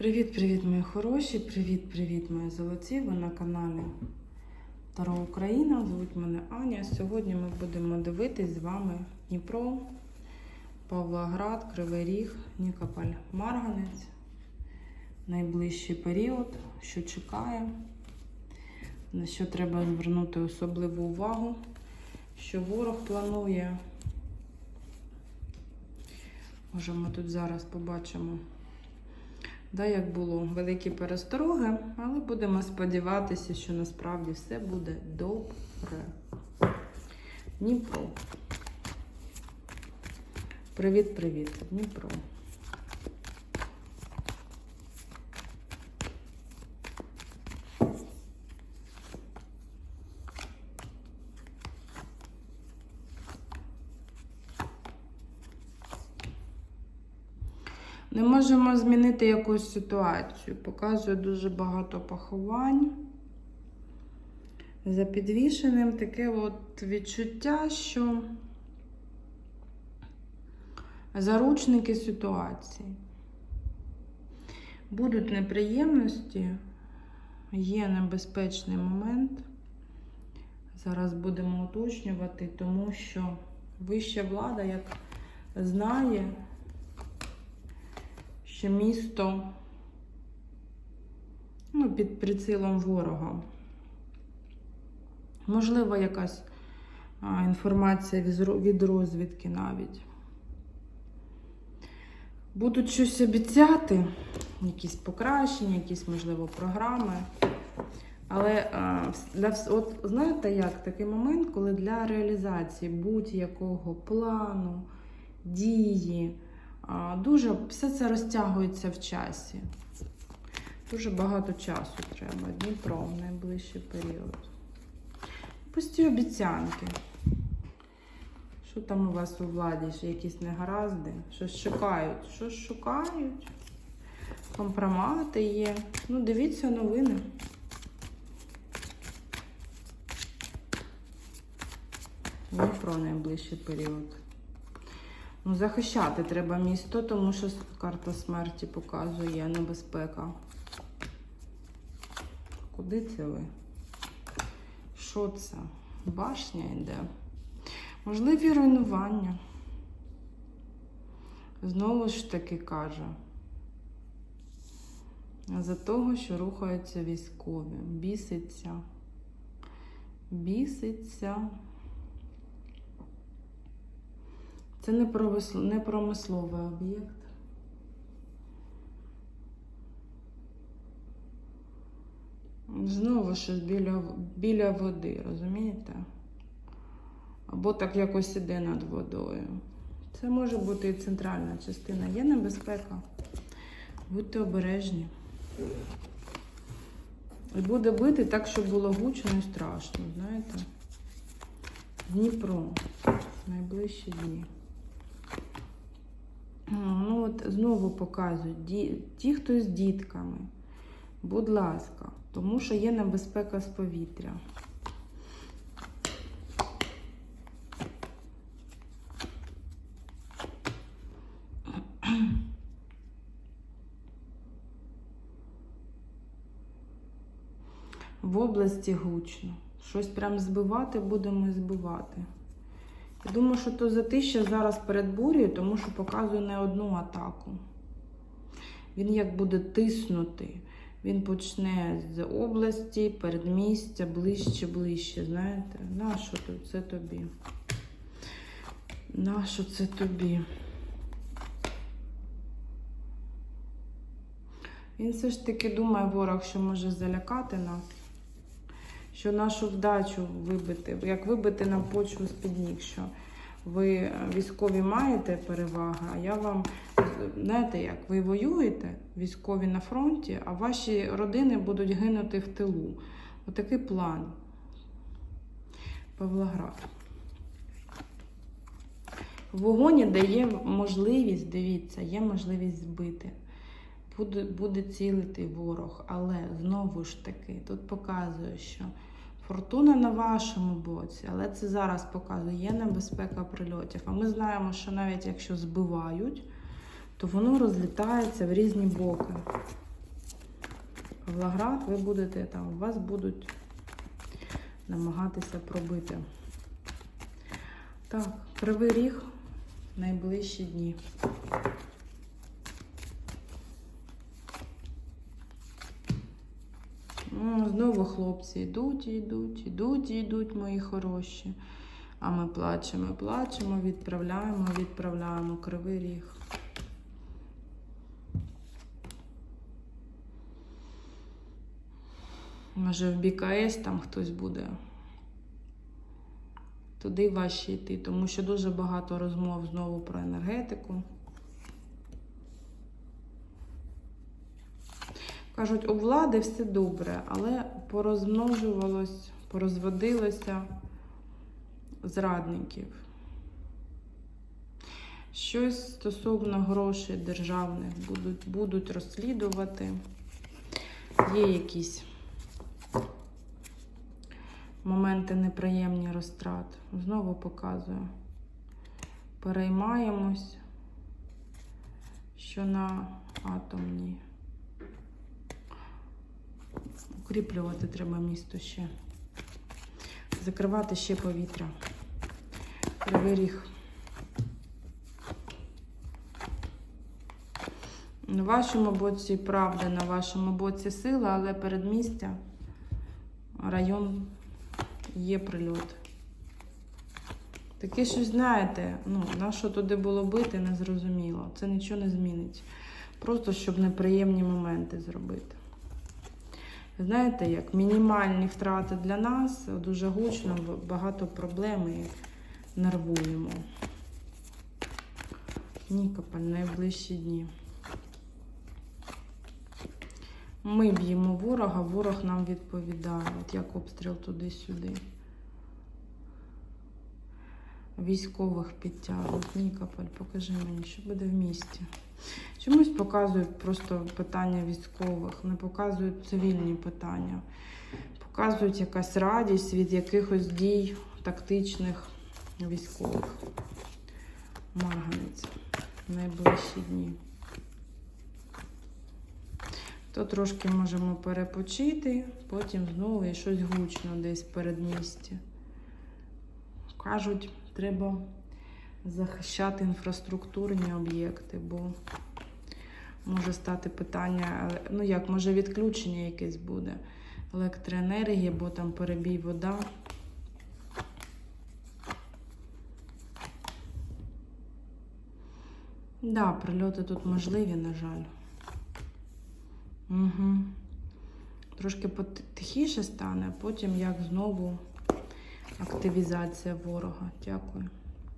Привіт-привіт, мої хороші! Привіт-привіт, мої золоті! Ви на каналі Таро Україна. Звуть мене Аня. Сьогодні ми будемо дивитись з вами Дніпро, Павлоград, Кривий Ріг, Нікополь, Марганець. Найближчий період, що чекає, на що треба звернути особливу увагу, що ворог планує. Може, ми тут зараз побачимо. Да, як було великі перестороги, але будемо сподіватися, що насправді все буде добре. Дніпро. Привіт-привіт, Дніпро. Не можемо змінити якусь ситуацію. Показує дуже багато поховань. За підвішеним таке от відчуття, що заручники ситуації. Будуть неприємності, є небезпечний момент. Зараз будемо уточнювати, тому що вища влада, як знає, що місто ну, під прицілом ворога. Можливо, якась а, інформація від розвідки навіть. Будуть щось обіцяти, якісь покращення, якісь, можливо, програми. Але для, от знаєте, як такий момент, коли для реалізації будь-якого плану, дії, Дуже все це розтягується в часі. Дуже багато часу треба. Дніпро в найближчий період. Пусті обіцянки. Що там у вас у владі? Ще якісь негаразди? Щось шукають? Щось шукають? Компромати є. Ну, дивіться новини. Дніпро найближчий період. Ну, захищати треба місто, тому що карта смерті показує небезпека. Куди це ви? Що це? Башня йде. Можливі руйнування. Знову ж таки каже. За того, що рухаються військові. Біситься. Біситься. Це не промисловий об'єкт. Знову щось біля, біля води, розумієте? Або так якось іде над водою. Це може бути і центральна частина. Є небезпека. Будьте обережні. І буде бити так, щоб було гучно і страшно, знаєте? Дніпро. Найближчі дні. Ну от знову показують ді, ті, хто з дітками. Будь ласка, тому що є небезпека з повітря. В області гучно. Щось прям збивати будемо збивати. Думаю, що то затища зараз перед бурею, тому що показує не одну атаку. Він як буде тиснути. Він почне з області, передмістя, ближче, ближче. Знаєте, нащо це тобі? Нащо це тобі? Він все ж таки думає, ворог, що може залякати нас, що нашу вдачу вибити, як вибити на почву з-під ніг, що ви е, військові маєте перевагу, а я вам, знаєте як, ви воюєте, військові на фронті, а ваші родини будуть гинути в тилу. Отакий план. Павлоград. В вогоні дає можливість, дивіться, є можливість збити. Буде, буде цілити ворог, але знову ж таки, тут показує, що фортуна на вашому боці, але це зараз показує, є небезпека прильотів. А ми знаємо, що навіть якщо збивають, то воно розлітається в різні боки. Павлоград, ви будете там, вас будуть намагатися пробити. Так, кривий ріг найближчі дні. Знову хлопці йдуть, йдуть, йдуть, йдуть, мої хороші. А ми плачемо, плачемо, відправляємо, відправляємо кривий ріг. Може в БКС там хтось буде. Туди важче йти, тому що дуже багато розмов знову про енергетику. Кажуть, у влади все добре, але порозмножувалось, порозводилося зрадників. Щось стосовно грошей державних будуть, будуть розслідувати. Є якісь моменти неприємні розтрат. Знову показую. Переймаємось, що на атомній. Укріплювати треба місто ще. Закривати ще повітря. Кривий ріг. На вашому боці правда, на вашому боці сила, але передмістя, район є прильот. Таке щось знаєте, ну, на що туди було бити, не зрозуміло. Це нічого не змінить. Просто щоб неприємні моменти зробити. Знаєте, як мінімальні втрати для нас, дуже гучно, багато проблем і нервуємо. Нікополь найближчі дні. Ми б'ємо ворога, ворог нам відповідає. От як обстріл туди-сюди. Військових підтягують. Нікополь, покажи мені, що буде в місті. Чомусь показують просто питання військових, не показують цивільні питання. Показують якась радість від якихось дій тактичних військових. Марганець. Найближчі дні. То трошки можемо перепочити, потім знову і щось гучно десь передмісті. Кажуть, треба захищати інфраструктурні об'єкти, бо може стати питання, ну як, може відключення якесь буде електроенергії, бо там перебій вода. Да, прильоти тут можливі, на жаль. Угу. Трошки потихіше стане, а потім як знову активізація ворога. Дякую.